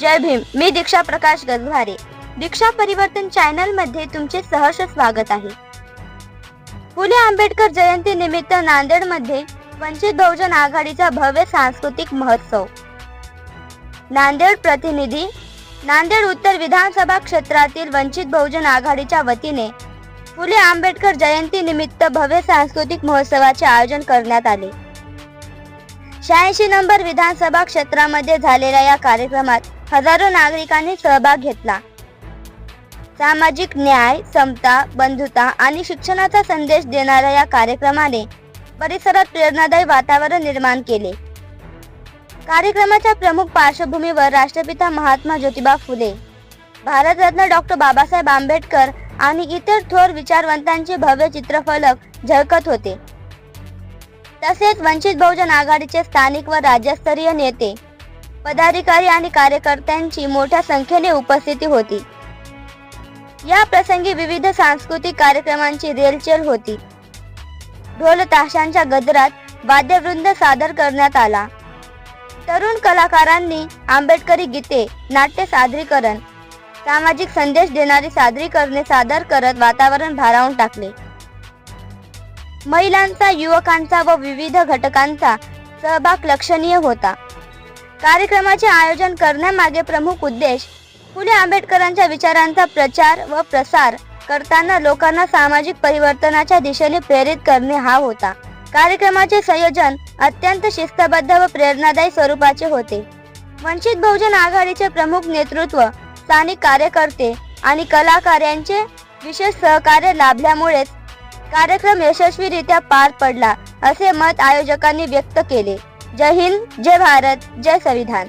जय भीम. मी दीक्षा प्रकाश गजभारे दीक्षा परिवर्तन चॅनलमध्ये तुमचे सहर्ष स्वागत आहे. फुले आंबेडकर जयंती निमित्त नांदेडमध्ये वंचित बहुजन आघाडीचा भव्य सांस्कृतिक महोत्सव. नांदेड प्रतिनिधी नांदेड उत्तर विधानसभा क्षेत्रातील वंचित बहुजन आघाडीच्या वतीने फुले आंबेडकर जयंती निमित्त भव्य सांस्कृतिक महोत्सवाचे आयोजन करण्यात आले. शहाऐंशी नंबर विधानसभा क्षेत्रामध्ये झालेल्या या कार्यक्रमात हजारो नागरिकांनी सहभाग घेतला. सामाजिक न्याय समता बंधुता आणि शिक्षणाचा संदेश देणाऱ्या या कार्यक्रमाने परिसरात प्रेरणादायी वातावरण निर्माण केले. कार्यक्रमाच्या प्रमुख पार्श्वभूमीवर राष्ट्रपिता महात्मा ज्योतिबा फुले भारतरत्न डॉक्टर बाबासाहेब आंबेडकर आणि इतर थोर विचारवंतांचे भव्य चित्रफलक झळकत होते. तसेच वंचित बहुजन आघाडीचे स्थानिक व राज्यस्तरीय नेते पदाधिकारी आणि कार्यकर्त्यांची मोठ्या संख्येने उपस्थिती होती. या प्रसंगी विविध सांस्कृतिक कार्यक्रमांची रेलचेल होती. ढोल ताशांच्या गजरात वाद्यवृंद सादर करण्यात आला. तरुण कलाकारांनी आंबेडकरी गीते नाट्य सादरीकरण सामाजिक संदेश देणारी सादरीकरणे सादर करत वातावरण भारावून टाकले. महिलांचा युवकांचा व विविध घटकांचा सहभाग लक्षणीय होता. कार्यक्रमाचे आयोजन करण्यामागे प्रमुख उद्देश फुले आंबेडकरांच्या विचारांचा प्रचार व प्रसार करताना लोकांना सामाजिक परिवर्तनाच्या दिशेने प्रेरित करणे हा होता. कार्यक्रमाचे संयोजन अत्यंत शिस्तबद्ध व प्रेरणादायी स्वरूपाचे होते. वंचित बहुजन आघाडीचे प्रमुख नेतृत्व स्थानिक कार्यकर्ते आणि कलाकार यांचे विशेष सहकार्य लाभल्यामुळेच कार्यक्रम यशस्वीरित्या पार पडला असे मत आयोजकांनी व्यक्त केले. जय हिंद जय भारत जय संविधान.